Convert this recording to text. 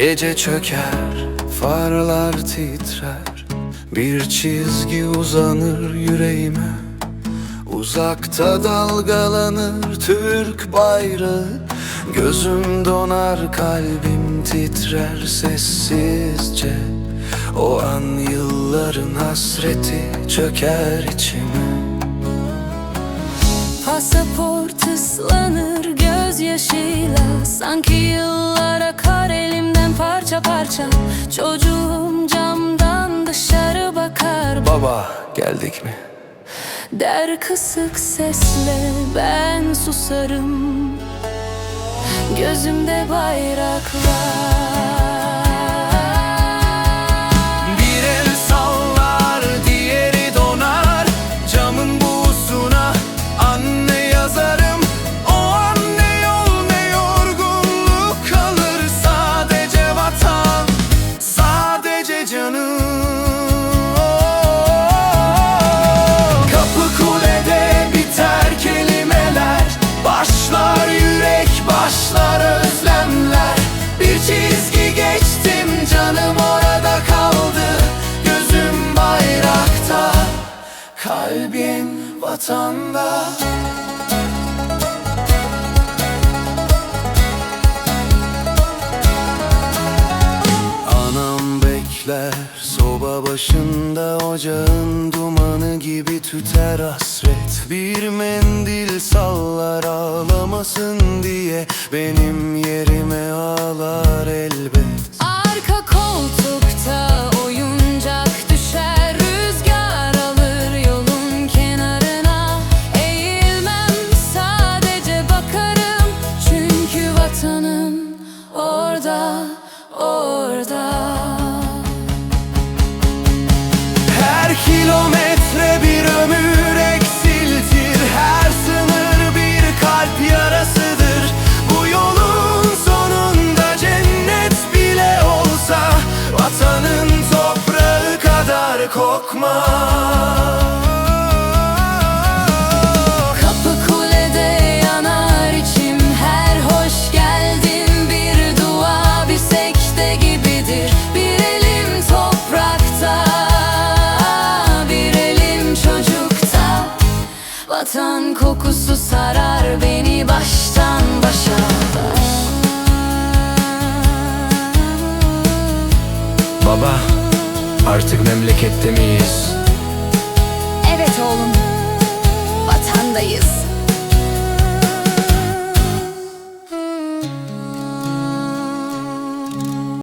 Gece çöker, farlar titrer. Bir çizgi uzanır yüreğime. Uzakta dalgalanır Türk bayrağı. Gözüm donar, kalbim titrer sessizce. O an yılların hasreti çöker içime. Pasaport parça. Çocuğum camdan dışarı bakar. Baba geldik mi? Der kısık sesle ben susarım. Gözümde bayraklar kalbim vatanda. Anam bekler soba başında ocağın dumanı gibi tüter hasret. Bir mendil sallar ağlamasın diye benim yerime ağlar orada, Her kilometre bir ömür eksiltir Her sınır bir kalp yarasıdır. Bu yolun sonunda cennet bile olsa Vatanın toprağı kadar kokma Baba artık memlekette miyiz? Evet oğlum Vatandayız